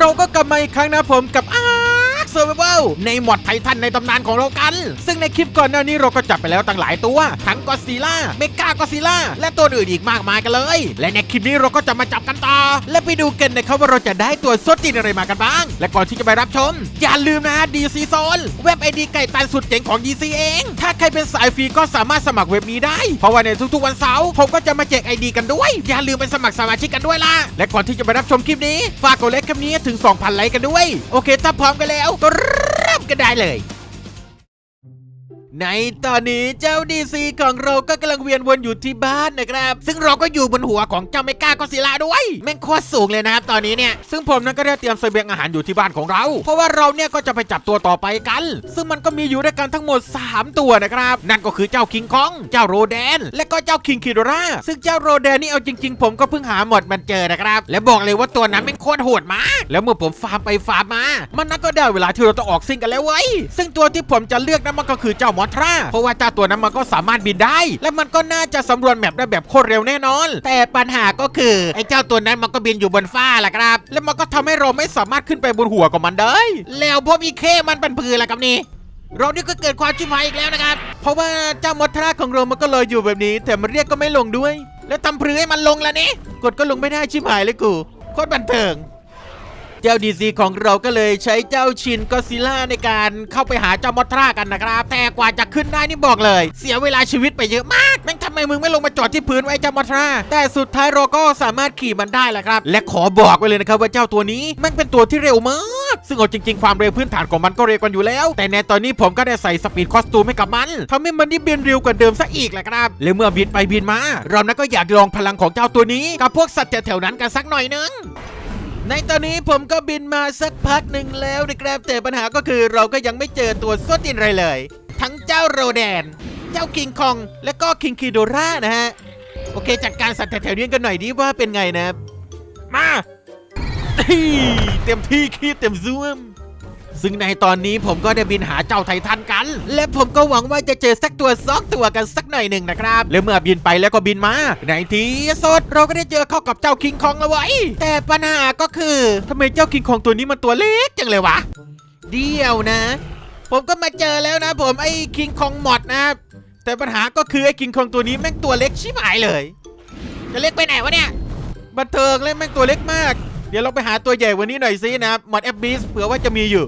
เราก็กลับมาอีกครั้งนะผมกับอา เซอร์ไวลในหมดไททันในตำนานของเรากัน ซึ่งในคลิปก่อนหน้านี้เราก็จับไปแล้วตั้งหลายตัว ทั้งกอซิล่าเมกากอซิล่าและตัวอื่นอีกมากมายกันเลย และในคลิปนี้เราก็จะมาจับกันต่อ และไปดูกันนะครับว่าเราจะได้ตัวสดจริงอะไรมากันบ้าง และก่อนที่จะไปรับชม อย่าลืมนะ DC Zone เว็บไอดีไก่ตันสุดเจ๋งของ DC เอง ถ้าใครเป็นสายฟรีก็สามารถสมัครเว็บนี้ได้ เพราะว่าในทุกๆวันเสาร์ผมก็จะมาแจกไอดีกันด้วย อย่าลืมไปสมัครสมาชิกกันด้วยล่ะและก่อนที่จะไปรับชมคลิปนี้ฝากกดไลค์คลิปนี้ถึง 2,000 ไลค์กันด้วย โอเคถ้าพร้อมกันแล้วก็เริ่มกันได้เลย ในตอนนี้เจ้าดีซีของเราก็กำลังเวียนวนอยู่ที่บ้านนะครับ ซึ่งเราก็อยู่บนหัวของเจ้าเมกาก็ซิล่าด้วย แม่งโคตรสูงเลยนะครับตอนนี้เนี่ย ซึ่งผมนั้นก็ได้เตรียมเสบียงอาหารอยู่ที่บ้านของเรา เพราะว่าเราเนี่ยก็จะไปจับตัวต่อไปกัน ซึ่งมันก็มีอยู่ด้วยกันทั้งหมด 3 ตัวนะครับ นั่นก็คือเจ้าคิงคอง เจ้าโรแดน และก็เจ้าคิงคิโดรา ซึ่งเจ้าโรแดนนี่เอาจริง ๆ ผมก็เพิ่งหาหมดมันเจอนะครับ และบอกเลยว่าตัวนั้นแม่งโคตรโหดมากแล้วเมื่อผมฟาร์มไปฟาร์มมา มันนั่นก็ได้เวลาที่เราต้องออกซิ่งกันแล้วเว้ยซึ่งตัวที่ผมจะเลือกนั้นมันก็คือเจ้ามอทราเพราะว่าเจ้าตัวนั้นมันก็สามารถบินได้ และมันก็น่าจะสำรวจแมปได้แบบโคตรเร็วแน่นอน แต่ปัญหาก็คือไอ้เจ้าตัวนั้นมันก็บินอยู่บนฟ้าแหละครับ และมันก็ทำให้เราไม่สามารถขึ้นไปบนหัวของมันได้ แล้วพอมีเคมันเป็นพือละครับนี่เรานี่ก็เกิดความชิบหายอีกแล้วนะครับ เพราะว่าเจ้ามอทราของเรามันก็ลอยอยู่แบบนี้ แต่มันเรียกก็ไม่ลงด้วย แล้วทำพรือให้มันลงแล้วนี่กดก็ลงไม่ได้ชิบหายเลยกูโคตรบันเทิง เจ้าดีซีของเราก็เลยใช้เจ้าชินก็ซิล่าในการเข้าไปหาเจ้ามอทรากันนะครับแต่กว่าจะขึ้นได้นี่บอกเลย เสียเวลาชีวิตไปเยอะมากแม่งทำไมมึงไม่ลงมาจอดที่พื้นไว้เจ้ามอทราแต่สุดท้ายเราก็สามารถขี่มันได้แหละครับ และขอบอกไว้เลยนะครับว่าเจ้าตัวนี้แม่งเป็นตัวที่เร็วมากซึ่งเอาจริง ๆ ความเร็วพื้นฐานของมันก็เร็วกันอยู่แล้ว แต่ในตอนนี้ผมก็ได้ใส่สปีดคอสตูมให้กับมันทำให้มันนี่บินเร็วกว่าเดิมซะอีกแหละครับและเมื่อบินไปบินมา เรานั้นก็อยากลองพลังของเจ้าตัวนี้ กับพวกสัตว์แถวๆนั้นกันสักหน่อยนึง ในตอนนี้ผมก็บินมาสักพักหนึ่งแล้วนะครับแต่ปัญหาก็คือเราก็ยังไม่เจอตัวส้นตินอะไรเลย ทั้งเจ้าโรแดน เจ้าคิงคอง และก็คิงคิโดรานะฮะ โอเค จัดการสัตว์แถวๆนี้กันหน่อยดีว่าเป็นไงนะ มาเต็มที่ขี้เต็มซ่วม ซึ่งในตอนนี้ผมก็ได้บินหาเจ้าไททันกัน และผมก็หวังว่าจะเจอสักตัวสองตัวกันสักหน่อยหนึ่งนะครับและเมื่อบินไปแล้วก็บินมาในที่สุดเราก็ได้เจอเข้ากับเจ้าคิงคองแล้วไว้แต่ปัญหาก็คือทำไมเจ้าคิงคองตัวนี้มันตัวเล็กจังเลยวะเดียวนะ ผมก็มาเจอแล้วนะผมไอ้คิงคองหมดนะครับแต่ปัญหาก็คือไอ้คิงคองตัวนี้แม่งตัวเล็กชิบหายเลย จะเล็กไปไหนวะเนี่ยบันเทิงเลยแม่งตัวเล็กมาก เดี๋ยวเราไปหาตัวใหญ่วันนี้หน่อยซินะครับมอดแอปบีสเผื่อว่าจะมีอยู่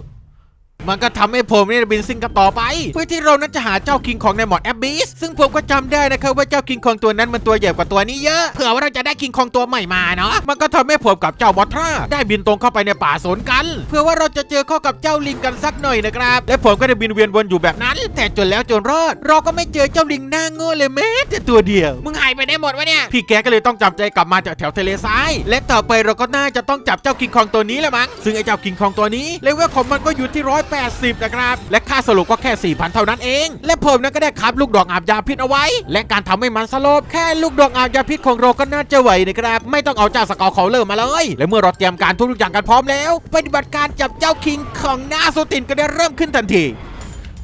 มันก็ทำให้ผมเนี่ยบินซิงกันต่อไป เพื่อที่เรานั้นจะหาเจ้าคิงคองในหมอดแอปบีสซึ่งผมก็จำได้นะครับว่าเจ้าคิงคองตัวนั้นมันตัวใหญ่กว่าตัวนี้เยอะเผื่อว่าเราจะได้คิงคองตัวใหม่มาเนาะมันก็ทำให้ผมกับเจ้ามอทราได้บินตรงเข้าไปในป่าสนกัน เพื่อว่าเราจะเจอเข้ากับเจ้าลิงกันสักหน่อยนะครับและผมก็ได้บินเวียนวนอยู่แบบนั้น แต่จนแล้วจนรอด เราก็ไม่เจอเจ้าลิงหน้าโง่เลยแม้แต่ตัวเดียว มึงหายไปได้หมดวะเนี่ยพี่แกก็เลยต้องจำใจกลับมาจากแถวทะเลทราย และต่อไปเราก็น่าจะต้องจับเจ้าคิงคองตัวนี้แหละมั้งซึ่งไอ้เจ้าคิงคองตัวนี้เลเวลของมันก็อยู่ที่180 นะครับ และค่าสรุปก็แค่ 4,000 เท่านั้นเอง และผมนั้นก็ได้คับลูกดอกอาบยาพิษเอาไว้ และการทำให้มันสลบแค่ลูกดอกอาบยาพิษของเราก็น่าจะไหวนะครับ ไม่ต้องเอาเจ้าสกอร์เขาเริ่มมาเลย และเมื่อเราเตรียมการทุกอย่างกันพร้อมแล้ว ปฏิบัติการจับเจ้าคิงของหน้าโซตินก็ได้เริ่มขึ้นทันที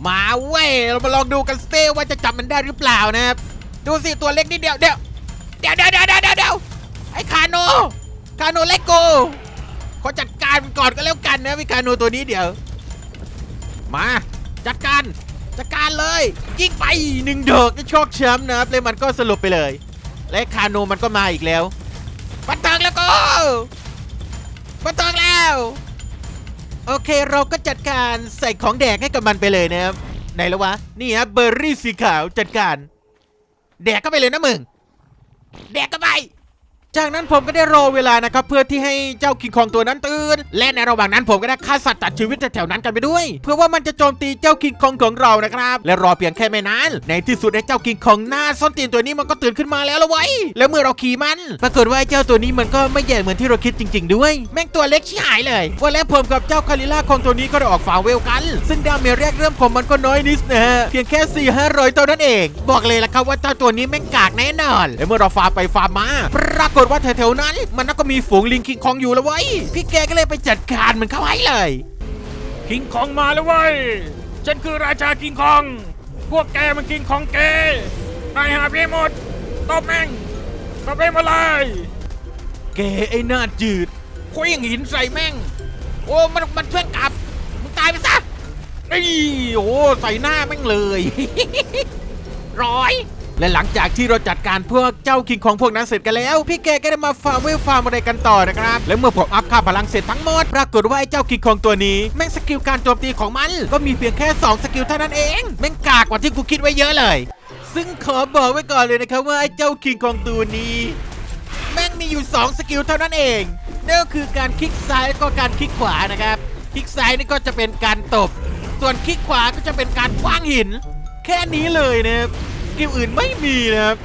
มาเว้ยเรามาลองดูกันสิว่าจะจับมันได้หรือเปล่านะครับดูสิตัวเล็กนิดเดียวเดี๋ยวเดี๋ยวเดี๋ยวเดี๋ยวเดี๋ยวเดี๋ยวไอ้คาโนคาโนเล็กโกขอจัดการมันก่อนก็แล้วกันนะพี่คาโนตัวนี้เดี๋ยว มา จัดการจัดการเลยยิงไปหนึ่งเดอกจะโชคช้ำนะครับเลยมันก็สลบไปเลย และคาโนมันก็มาอีกแล้วบันเทิงแล้วก็บันเทิงแล้ว โอเคเราก็จัดการใส่ของแดกให้กับมันไปเลยนะครับไหนแล้ววะนี่ฮะเบอร์รี่สีขาวจัดการ แดกก็ไปเลยนะมึงแดกก็ไป จากนั้นผมก็ได้รอเวลานะครับเพื่อที่ให้เจ้าคิงคองตัวนั้นตื่น และในระหว่างนั้นผมก็ได้ฆ่าสัตว์ตัดชีวิตแถวๆนั้นกันไปด้วย เพื่อว่ามันจะโจมตีเจ้าคิงคองของเรานะครับ และรอเพียงแค่ไม่นานในที่สุดไอ้เจ้าคิงคองหน้าส้นตีนตัวนี้มันก็ตื่นขึ้นมาแล้วละไว้ยแล้วเมื่อเราขี่มัน ปรากฏว่าเจ้าตัวนี้มันก็ไม่ใหญ่เหมือนที่เราคิดจริง ๆ ด้วย แม่งตัวเล็กชิหายเลยวันแล้วผมกับเจ้าคาริล่าคองตัวนี้ก็ได้ออกฝ่าเวลกัน ซึ่งดาเมจแรกเริ่มของมันก็น้อยนิดนะฮะเพียงแค่4 5 0 0เท่านั้นเอง บอกเลยละครับว่าเจ้าตัวนี้แม่งกากแน่นอนและเมื่อเราฟาไปฟามมาปรากฏว่าแถวๆนั้น มันก็มีฝูงลิงคิงคองอยู่แล้วเว้ยพี่แกก็เลยไปจัดการมันเข้าให้เลยคิงคองมาแล้วเว้ยฉันคือราชาคิงคอง พวกแกมันคิงคองเกนายหาพี่หมดตบแม่งตบแม่งมาเลยแกไอ้หน้าจืดเคว้งหินใส่แม่ง โอ้มันมันเพื่อนกลับมึงตายไปซะนี่โอ้ใส่หน้าแม่งเลยร้อย และหลังจากที่เราจัดการพวกเจ้าคิงของพวกนั้นเสร็จกันแล้ว พี่แกก็ได้มาฟาร์มเวลฟาร์มอะไรกันต่อนะครับ และเมื่อผมอัพค่าพลังเสร็จทั้งหมด ปรากฏว่าไอ้เจ้าคิงของตัวนี้แม่งสกิลการโจมตีของมันก็มีเพียงแค่2สกิลเท่านั้นเองแม่งกากกว่าที่กูคิดไว้เยอะเลย ซึ่งขอบอกไว้ก่อนเลยนะครับว่าไอ้เจ้าคิงของตัวนี้แม่งมีอยู่ 2 สกิลเท่านั้นเองนั่นก็คือการคลิกซ้ายแล้วก็การคลิกขวานะครับคลิกซ้ายนี่ก็จะเป็นการตบ ส่วนคลิกขวาก็จะเป็นการคว้างหิน แค่นี้เลยนะครับ กิลอื่นไม่มีนะครับ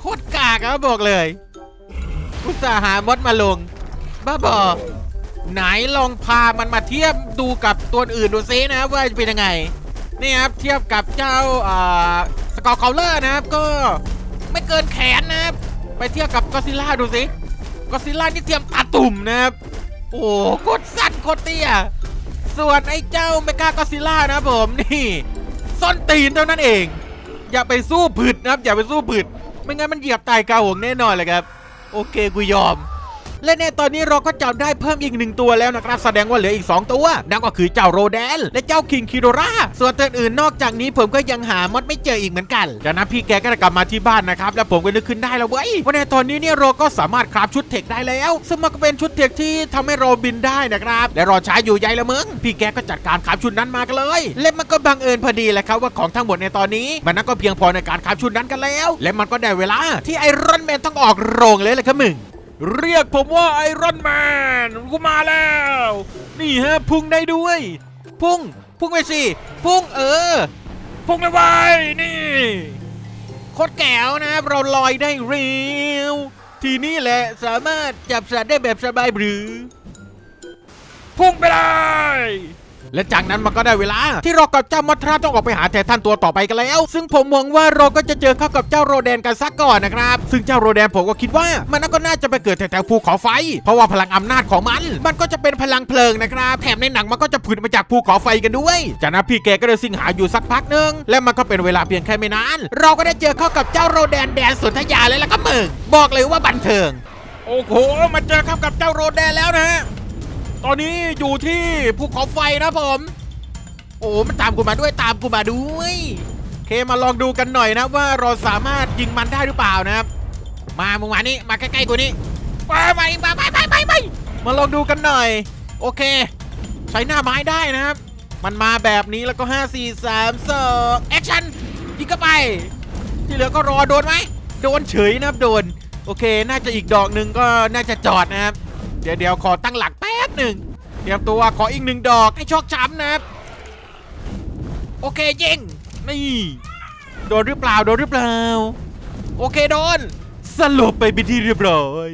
โคตรกากครับบอกเลยอุตส่าห์หามดมาลง บ้าบอไหนลองพามันมาเทียบดูกับตัวอื่นดูซินะครับว่าจะเป็นยังไง นี่ครับเทียบกับเจ้าอ่าสกอร์เคาเลอร์นะครับก็ไม่เกินแขนนะครับ ไปเทียบกับก็ซิล่าดูสิก็ซิล่านี่เทียมตาตุ่มนะครับ โอ้โคตรสั้นโคตรเตี้ยส่วนไอ้เจ้าเมกาก็ซิล่านะผมนี่ส้นตีนเท่านั้นเอง อย่าไปสู้ผืดนะครับ อย่าไปสู้ผืดไม่งั้นมันเหยียบตายกาหวงแน่นอนเลยครับ โอเคกูยอม และในตอนนี้เราก็จับได้เพิ่มอีกหนึ่งตัวแล้วนะครับ แสดงว่าเหลืออีก 2 ตัว นั่นก็คือเจ้าโรแดน และเจ้าคิงคิโดราส่วนตัวอื่นนอกจากนี้ผมก็ยังหามดไม่เจออีกเหมือนกันจากนั้นพี่แกก็กลับมาที่บ้านนะครับ แล้วผมก็นึกขึ้นได้แล้วเว้ยว่าในตอนนี้เนี่ยเราก็สามารถคราฟชุดเทคได้แล้ว ซึ่งมันก็เป็นชุดเทคที่ทำให้เราบินได้นะครับ และรอช้าอยู่ใยละมึง พี่แกก็จัดการคราฟชุดนั้นมากันเลย และมันก็บังเอิญพอดีแหละครับว่าของทั้งหมดในตอนนี้ มันนั่นก็เพียงพอในการคราฟชุดนั้นกันแล้ว และมันก็ได้เวลาที่ไอรอนแมนต้องออกโรงเลยแหละครับมึง เรียกผมว่าไอรอนแมนกูมาแล้ว นี่ฮะ พุ่งได้ด้วย พุ่ง พุ่งไปสิ พุ่งเออ พุ่งเลยไว้นี่โคตรแก้วนะครับ เราลอยได้เร็ว ทีนี้แหละสามารถจับสัตว์ได้แบบสบายหรือ พุ่งไปเลย และจากนั้นมันก็ได้เวลา ที่เรากับเจ้ามัทราต้องออกไปหาแททันตัวต่อไปกันแล้ว ซึ่งผมมองว่าเราก็จะเจอเข้ากับเจ้าโรแดนกันสักก่อนนะครับ ซึ่งเจ้าโรแดนผมก็คิดว่า มันก็น่าจะไปเกิดแถวๆภูเขาไฟ เพราะว่าพลังอำนาจของมัน มันก็จะเป็นพลังเพลิงนะครับ แถมในหนังมันก็จะผุดมาจากภูเขาไฟกันด้วย จากนั้นพี่แกก็เลยสิงหาอยู่สักพักหนึ่งและมันก็เป็นเวลาเพียงแค่ไม่นาน เราก็ได้เจอเข้ากับเจ้าโรแดนแดนสนธยาเลยแล้วก็มึงบอกเลยว่าบันเทิง โอ้โห มาเจอเข้ากับเจ้าโรแดนแล้วนะฮะ ตอนนี้อยู่ที่ภูเขาไฟนะผม โอ้มันตามกูมาด้วยตามกูมาด้วยเคมาลองดูกันหน่อยนะว่าเราสามารถยิงมันได้หรือเปล่านะครับ มามึงมานี่มาใกล้ๆกูนี่ไปไปไปไปไปไปไปมาลองดูกันหน่อย โอเค ใช้หน้าไม้ได้นะครับ มันมาแบบนี้แล้วก็ 5 4 3 2แอคชั่นยิงเข้าไป ที่เหลือก็รอโดนไหมโดนเฉยนะครับโดน โอเค น่าจะอีกดอกหนึ่งก็น่าจะจอดนะครับ เดี๋ยวเดี๋ยวขอตั้งหลักแป หนึ่งเตรียมตัวขออีกหนึ่งดอกให้ชอกช้ำนะครับโอเคยิงนี่โดนหรือเปล่าโดนหรือเปล่า โอเคโดนสลบไปเป็นที่เรียบร้อย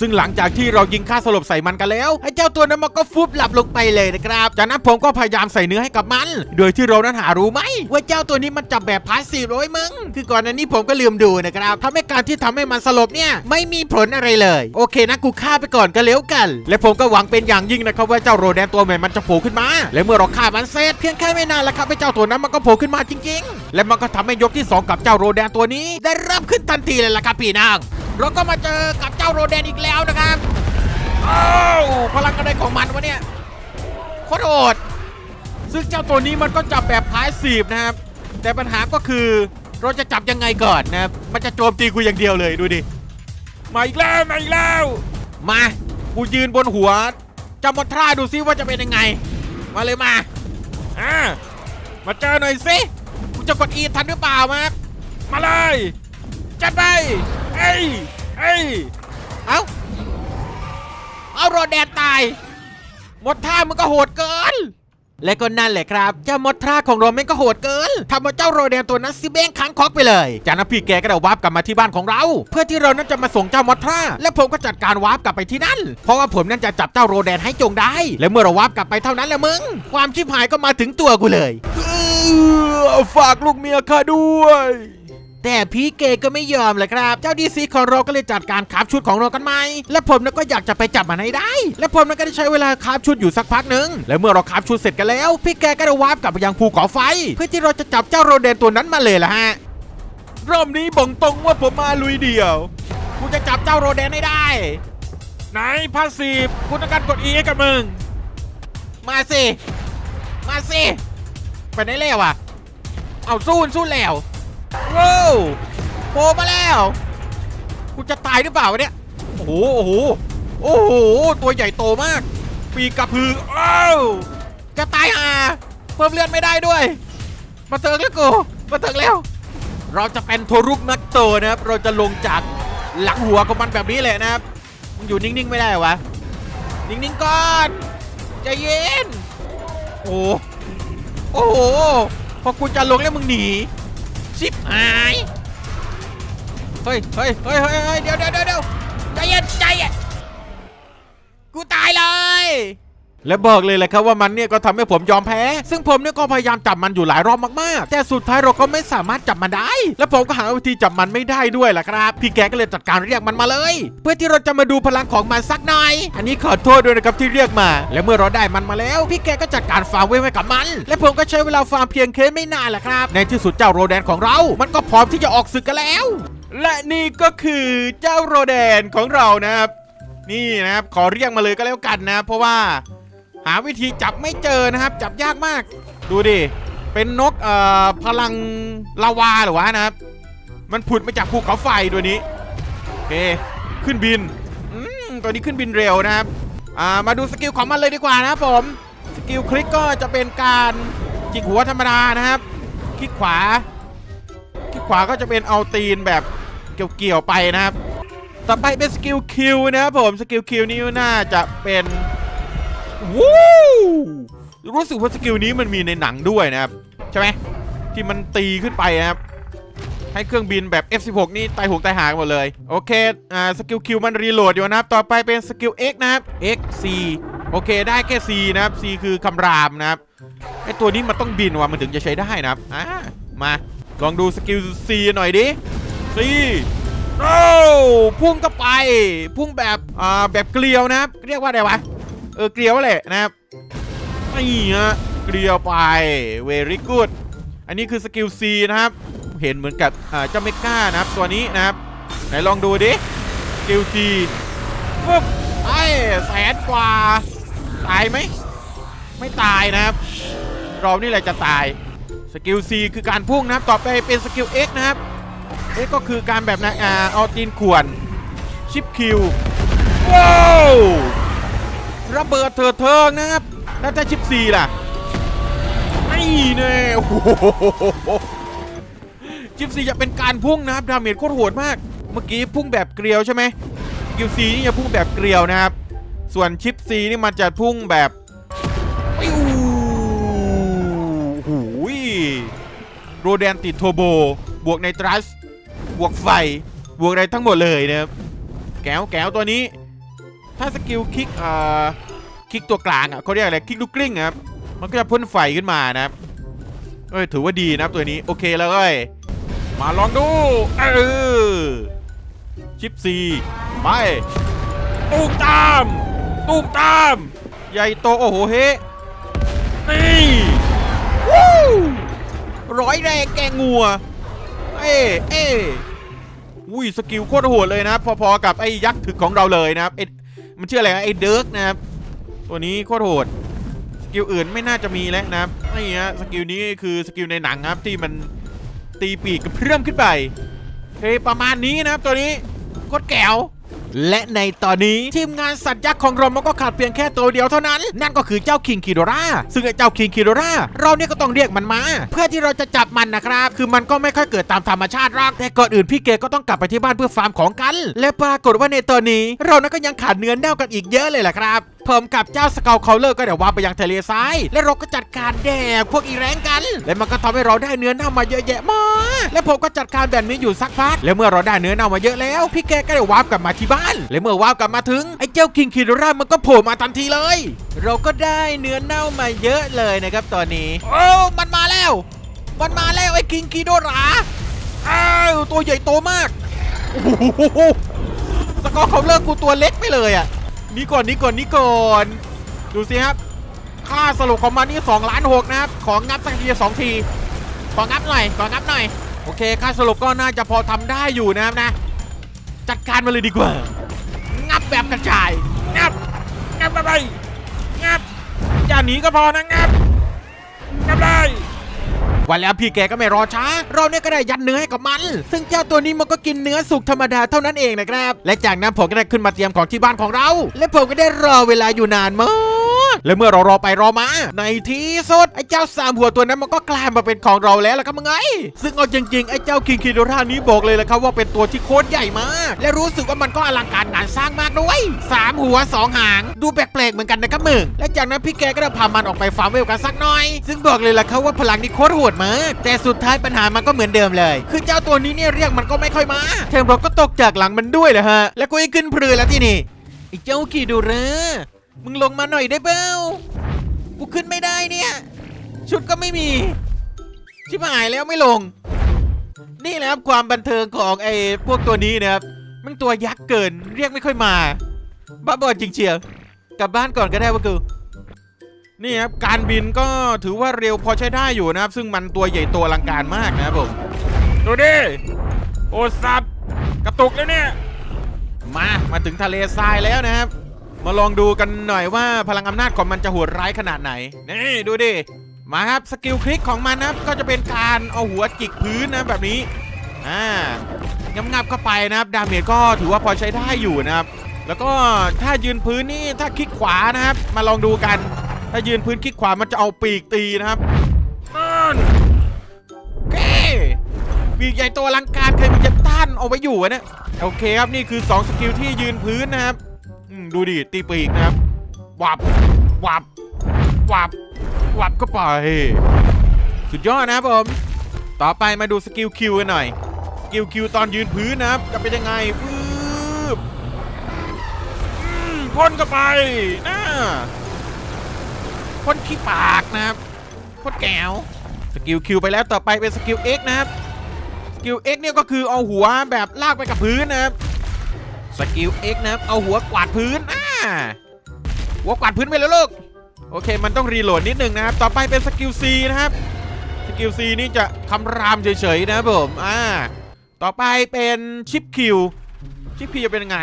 ซึ่งหลังจากที่เรายิงฆ่าสลบใส่มันกันแล้วไอ้เจ้าตัวนั้นมันก็ฟุบหลับลงไปเลยนะครับ จากนั้นผมก็พยายามใส่เนื้อให้กับมัน โดยที่เรานั้นหารู้ไหมว่าเจ้าตัวนี้มันจับแบบพาสซีฟร้อยมึง คือก่อนหน้านี้ผมก็ลืมดูนะครับทำให้การที่ทำให้มันสลบเนี่ยไม่มีผลอะไรเลย โอเคนะกูฆ่าไปก่อนก็แล้วกัน และผมก็หวังเป็นอย่างยิ่งนะครับว่าเจ้าโรแดนตัวใหม่มันจะโผล่ขึ้นมา และเมื่อเราฆ่ามันเสร็จเพียงแค่ไม่นานแล้วครับไอ้เจ้าตัวนั้นมันก็โผล่ขึ้นมาจริง ๆ และมันก็ทำให้ยกที่สองกับเจ้าโรแดนตัวนี้ ได้เริ่มขึ้นทันทีเลยล่ะครับพี่นาง เราก็มาเจอกับเจ้าโรแดนอีกแล้วนะครับอ้าวพลังอะไรของมันวะเนี่ยโคตรโหดซึ่งเจ้าตัวนี้มันก็จับแบบพายสีบนะครับ แต่ปัญหาก็คือเราจะจับยังไงก่อนนะครับ มันจะโจมตีกูอย่างเดียวเลยดูดิ มาอีกแล้วมาอีกแล้ว มา กูยืนบนหัวจะมอทราดูซิว่าจะเป็นยังไง มาเลยมา อ่า มาเจอหน่อยสิ กูจะกดอีทันหรือเปล่ามามาเลย จัดไป เอ้ยเอ้ยเอ้าเอาโรแดนตายมดท่ามันก็โหดเกิน และก็นั่นแหละครับ เจ้ามดท่าของเราแม่งก็โหดเกินทำเอาเจ้าโรแดนตัวนั้นซิเบ้งค้างคอกไปเลย จากนั้นพี่แกก็ได้วาร์ปกลับมาที่บ้านของเรา เพื่อที่เรานั้นจะมาส่งเจ้ามดท่าและผมก็จัดการวาร์ปกลับไปที่นั่น เพราะว่าผมนั้นจะจับเจ้าโรแดนให้จงได้ และเมื่อเราวาร์ปกลับไปเท่านั้นแหละมึง ความชิบหายก็มาถึงตัวกูเลยฝากลูกเมียข้าด้วย แต่พี่เกก็ไม่ยอมเลยครับ เจ้าดีซีของเราก็เลยจัดการคาฟชุดของเรากันใหม่ และผมนั้นก็อยากจะไปจับมันให้ได้ และผมนั้นก็ได้ใช้เวลาคาฟชุดอยู่สักพักหนึ่งและเมื่อเราคาฟชุดเสร็จกันแล้ว พี่แกก็ได้วาร์ปกลับไปยังภูเขาไฟ เพื่อที่เราจะจับเจ้าโรเดนตัวนั้นมาเลยละฮะรอบนี้บอกตรงว่าผมมาลุยเดียวกูจะจับเจ้าโรเดนให้ได้ ไหนพาสซีฟคุณต้องการกด E ให้กับมึง มาสิ มาสิ ไปไหนแล้วอะ เอาสู้สู้แล้ว ว้าวโผล่มาแล้ว กูจะตายหรือเปล่าวะเนี่ย โอ้โห โอ้โห โอ้โห ตัวใหญ่โตมาก ปีกกระพืออ้าวจะตายอะเพิ่มเลือดไม่ได้ด้วย มาเถิงแล้วกูมาเถิงแล้ว เราจะเป็นโทรุกนักโตนะครับ เราจะลงจากหลังหัวของมันแบบนี้เลยนะครับมึงอยู่นิ่งๆไม่ได้เหรอวะ นิ่งๆก่อนใจเย็น โอ้โอ้โห พอกูจะลงแล้วมึงหนี ชิบหายเฮ้ยเฮ้ยเฮ้ยเฮ้ยเฮ้ยเดี๋ยวเดี๋ยวเดี๋ยวเดี๋ยวใจเย็นใจเย็นกูตายเลย และบอกเลยแหละครับว่ามันเนี่ยก็ทำให้ผมยอมแพ้ ซึ่งผมเนี่ยก็พยายามจับมันอยู่หลายรอบมากๆ แต่สุดท้ายเราก็ไม่สามารถจับมันได้ และผมก็หาวิธีจับมันไม่ได้ด้วยล่ะครับ พี่แกก็เลยจัดการเรียกมันมาเลย เพื่อที่เราจะมาดูพลังของมันสักหน่อย อันนี้ขอโทษด้วยนะครับที่เรียกมา และเมื่อเราได้มันมาแล้ว พี่แกก็จัดการฟาร์มไว้ให้กับมัน และผมก็ใช้เวลาฟาร์มเพียงแค่ไม่นานแหละครับ ในที่สุดเจ้าโรแดนของเรา มันก็พร้อมที่จะออกศึกกันแล้ว และนี่ก็คือเจ้าโรแดนของเรานะครับ นี่นะครับขอเรียกมาเลยก็แล้วกันนะ เพราะว่า หาวิธีจับไม่เจอนะครับ จับยากมาก ดูดิ เป็นนกเอ่อพลังลาวาหรือวะนะครับ มันผุดมาจากภูเขาไฟตัวนี้โอเคขึ้นบินอืมตัวนี้ขึ้นบินเร็วนะครับอ่ามาดูสกิลของมันเลยดีกว่านะครับผมสกิลคลิกก็จะเป็นการจิกหัวธรรมดานะครับ คลิกขวา คลิกขวาก็จะเป็นเอาตีนแบบเกี่ยวๆไปนะครับ ต่อไปเป็นสกิลคิวนะครับผมสกิลคิวนี้น่าจะเป็น วู้รู้สึกว่าสกิลนี้มันมีในหนังด้วยนะครับ ใช่ไหมที่มันตีขึ้นไปนะครับ ให้เครื่องบินแบบ F16 นี่ตายหงตายหางหมดเลย โอเคอ่าสกิล Q มันรีโหลดอยู่นะครับ ต่อไปเป็นสกิล X นะครับ X C โอเคได้แค่ C นะครับ C คือคำรามนะครับไอตัวนี้มันต้องบินว่ะมันถึงจะใช้ได้นะครับอ่ามาลองดูสกิล C หน่อยดิ C โอ้พุ่งก็ไป พุ่งแบบอ่าแบบเกลียวนะครับ เรียกว่าอะไรวะ เออเกลียวแหละนะครับนี่ฮะเกลียวไป very good อันนี้คือสกิล C นะครับ เห็นเหมือนกับอ่าเจ้าเมก้านะครับตัวนี้นะครับ ไหนลองดูดิสกิล C ปุ๊บไอ้แสนกว่า ตายไหม ไม่ตายนะครับ เรานี่แหละจะตายสกิล C คือการพุ่งนะครับ ต่อไปเป็นสกิล X นะครับ X ก็คือการแบบนะอ่าเอาตีนข่วนชิปคิวว้าว ระเบิดเถิดเทิงนะครับแล้วถ้าชิป C ล่ะไม่แน่โอ้โหชิป C จะเป็นการพุ่งนะครับดาเมจโคตรโหดมาก เมื่อกี้พุ่งแบบเกลียวใช่ไหมสกิล C นี่จะพุ่งแบบเกลียวนะครับ ส่วนชิป C นี่มันจะพุ่งแบบปิ้วหูยโรแดนติดโทโบบวกในตรัสบวกไฟ บวกอะไรทั้งหมดเลยนะครับ แก้วแก้วตัวนี้ ถ้าสกิลคลิกอ่อ คลิกตัวกลางอะเขาเรียกอะไรคลิกลูกกลิ้งนะครับมันก็จะพ่นไฟขึ้นมานะครับเอ้ยถือว่าดีนะครับตัวนี้โอเคแล้วเอ้ยมาลองดูเออชิปซีไปตูมตามตูมตาม ใหญ่โตโอ้โหเฮนี่วู้ร้อยแรงแกงงัว เอ้เอ้อุ้ยสกิลโคตรโหดเลยนะครับพอๆกับไอ้ยักษ์ถึกของเราเลยนะครับไอ้มันชื่ออะไรนะไอ้เดิร์กนะครับ ตัวนี้โคตรโหดสกิลอื่นไม่น่าจะมีแล้วนะครับนี่ฮะสกิลนี้คือสกิลในหนังครับที่มันตีปีกกระเพื่อมขึ้นไปเฮ้ประมาณนี้นะครับตัวนี้โคตรแก๋วและในตอนนี้ทีมงานสัตว์ยักษ์ของเรามันก็ขาดเพียงแค่ตัวเดียวเท่านั้น นั่นก็คือเจ้าคิงคิโดราซึ่งไอ้เจ้าคิงคิโดราเราเนี่ยก็ต้องเรียกมันมา เพื่อที่เราจะจับมันนะครับ คือมันก็ไม่ค่อยเกิดตามธรรมชาติหรอกแต่ก่อนอื่นพี่เกก็ต้องกลับไปที่บ้านเพื่อฟาร์มของกัน และปรากฏว่าในตอนนี้ เรานั้นก็ยังขาดเนื้อเน่ากันอีกเยอะเลยแหละครับ ผมกับเจ้าสเกลเคาเลอร์ก็เดี๋ยวว่าไปยังทะเลทราย และเราก็จัดการแดกพวกอีแรงกัน และมันก็ทำให้เราได้เนื้อเน่ามาเยอะแยะมาก และผมก็จัดการแบบนี้อยู่สักพัก และเมื่อเราได้เนื้อเน่ามาเยอะแล้ว พี่แกก็ได้วาร์ปกลับมาที่บ้าน และเมื่อวาร์ปกลับมาถึงไอ้เจ้าคิงคิโดรามันก็โผล่มาทันทีเลย เราก็ได้เนื้อเน่ามาเยอะเลยนะครับตอนนี้ โอ้มันมาแล้ว มันมาแล้วไอ้คิงคิโดราอ้าวตัวใหญ่โตมากโอ้โหสกอร์เขาเลิกกูตัวเล็กไปเลยอะ นี่ก่อนนี่ก่อนนี่ก่อนดูสิครับค่าสรุปของมันนี่2ล้านหกนะครับของงับสักทีสองทีของงับหน่อยของงับหน่อยโอเค ค่าสรุปก็น่าจะพอทำได้อยู่นะครับนะ จัดการมาเลยดีกว่า งับแบบกระจายงับงับไรงับจอย่าหนีก็พอนะงับงับได้ วันแล้วพี่แกก็ไม่รอช้า เราเนี่ยก็ได้ยัดเนื้อให้กับมัน ซึ่งเจ้าตัวนี้มันก็กินเนื้อสุกธรรมดาเท่านั้นเองนะครับ และจากนั้นผมก็ได้ขึ้นมาเตรียมของที่บ้านของเรา และผมก็ได้รอเวลาอยู่นานมาก และเมื่อเรารอไปรอมา ในที่สุดไอ้เจ้าสามหัวตัวนั้นมันก็กลายมาเป็นของเราแล้วล่ะครับมึงไง ซึ่งเอาจริงๆไอ้เจ้าคิงคิโดรานี้บอกเลยแหละครับว่าเป็นตัวที่โคตรใหญ่มาก และรู้สึกว่ามันก็อลังการงานสร้างมากด้วยสามหัวสองหาง ดูแปลกๆเหมือนกันนะครับมึงและจากนั้นพี่แกก็ได้พามันออกไปฟาร์มเวลกันสักหน่อย ซึ่งบอกเลยล่ะครับว่าพลังนี่โคตรโหดมากแต่สุดท้ายปัญหามันก็เหมือนเดิมเลย คือเจ้าตัวนี้เนี่ยเรียกมันก็ไม่ค่อยมาแถมเราก็ตกจากหลังมันด้วยแหละฮะ แล้วก็ยังขึ้นเพลือแล้วที่นี่ไอ้เจ้ากีดูเร มึงลงมาหน่อยได้เปล่ากูขึ้นไม่ได้เนี่ย ชุดก็ไม่มี ชิบหายแล้วไม่ลง นี่แหละครับความบันเทิงของไอ้พวกตัวนี้นะครับมันตัวยักษ์เกินเรียกไม่ค่อยมา บ้าบอจริงเชียวกลับบ้านก่อนก็ได้วะกูนี่ครับการบินก็ถือว่าเร็วพอใช้ได้อยู่นะครับ ซึ่งมันตัวใหญ่ตัวอลังการมากนะครับผมดูดิโอสัตว์กระตุกแล้วเนี่ยมามาถึงทะเลทรายแล้วนะครับ มาลองดูกันหน่อยว่าพลังอำนาจของมันจะโหดร้ายขนาดไหน นี่ดูดิ มาครับสกิลคลิกของมันนะครับก็จะเป็นการเอาหัวจิกพื้นนะแบบนี้ อ่างับๆเข้าไปนะครับ ดาเมจก็ถือว่าพอใช้ได้อยู่นะครับ แล้วก็ถ้ายืนพื้นนี่ถ้าคลิกขวานะครับ มาลองดูกัน ถ้ายืนพื้นคลิกขวามันจะเอาปีกตีนะครับนั่นเคปีกใหญ่โตอลังการใครมันจะต้านเอาไว้อยู่วะโอเคครับนี่คือ 2 สกิลที่ยืนพื้นนะครับ ดูดิตีปีกนะครับวับวับวับวับก็ไป สุดยอดนะครับผม ต่อไปมาดูสกิลคิวกันหน่อย สกิลคิวตอนยืนพื้นนะครับ จะเป็นยังไงฟืบอืมพ่นเข้าไปน่าพ่นขี้ปากนะครับพ่นแก้วสกิลคิวไปแล้วต่อไปเป็นสกิล X นะครับสกิล X เนี่ยก็คือเอาหัวแบบลากไปกับพื้นนะครับ สกิล X นะครับ เอาหัวกวาดพื้นอ่าหัวกวาดพื้นไปแล้วลูก โอเค มันต้องรีโหลดนิดนึงนะครับ ต่อไปเป็นสกิล C นะครับ สกิล C นี่จะคำรามเฉยๆนะผม อ่า ต่อไปเป็นชิปคิว ชิปคิวจะเป็นยังไง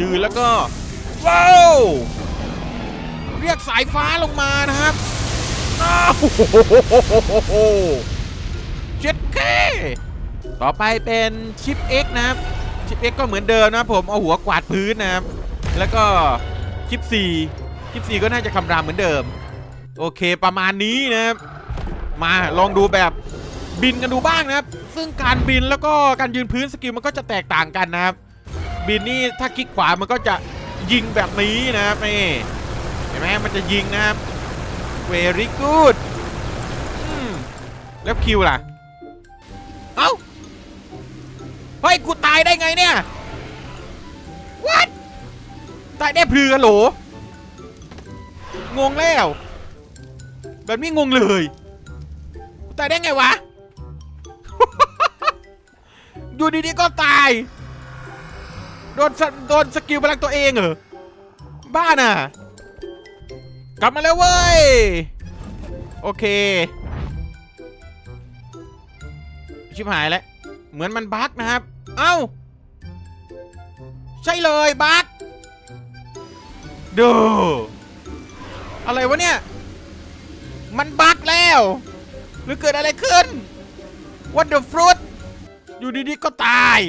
ยืนแล้วก็ ว้าว เรียกสายฟ้าลงมานะครับอ้าวเจ็ดเคต่อไปเป็นชิป X นะครับ ชิป X ก็เหมือนเดิมนะผมเอาหัวกวาดพื้นนะครับ แล้วก็ชิป C ชิป C ก็น่าจะคำรามเหมือนเดิม โอเคประมาณนี้นะครับ มาลองดูแบบบินกันดูบ้างนะครับ ซึ่งการบินแล้วก็การยืนพื้นสกิลมันก็จะแตกต่างกันนะครับ บินนี่ถ้าคลิกขวามันก็จะยิงแบบนี้นะครับนี่เห็นไหมมันจะยิงนะครับ very good แล้วคิวล่ะ เอ้า เฮ้ยกูตายได้ไงเนี่ย what ตายได้พลือโหลงงแล้ว แบบนี้งงเลยตายได้ไงวะ อยู่ดีๆก็ตาย โดนโดนสกิลพลังตัวเองเหรอ บ้าน่ะ กลับมาแล้วเว้ย โอเค ชิบหายแล้ว เหมือนมันบั๊กนะครับ เอ้า ใช่เลยบั๊กดูอะไรวะเนี่ย มันบั๊กแล้ว หรือเกิดอะไรขึ้น What the fruit อยู่ดีๆก็ตาย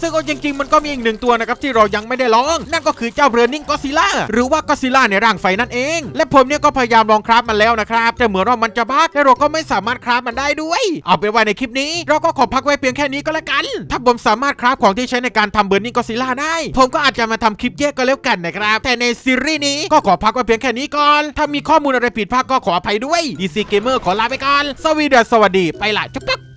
ซึ่งเอาจริงๆมันก็มีอีกหนึ่งตัวนะครับที่เรายังไม่ได้ลอง นั่นก็คือเจ้าเบรนิงก็ซิล่าหรือว่าก็ซิล่าในร่างไฟนั่นเอง และผมเนี่ยก็พยายามลองคราฟมันแล้วนะครับแต่เหมือนว่ามันจะบักและเราก็ไม่สามารถคราฟมันได้ด้วย เอาเป็นว่าในคลิปนี้ เราก็ขอพักไว้เพียงแค่นี้ก็แล้วกัน ถ้าผมสามารถคราฟของที่ใช้ในการทำเบรนิงก็ซิล่าได้ ผมก็อาจจะมาทำคลิปแยกก็แล้วกันนะครับแต่ในซีรีส์นี้ก็ขอพักไว้เพียงแค่นี้ก่อน ถ้ามีข้อมูลอะไรผิดพลาดก็ขออภัยด้วย DC Gamer ขอลาไปก่อนสวีเดนสวัสดีไปละจุ๊บ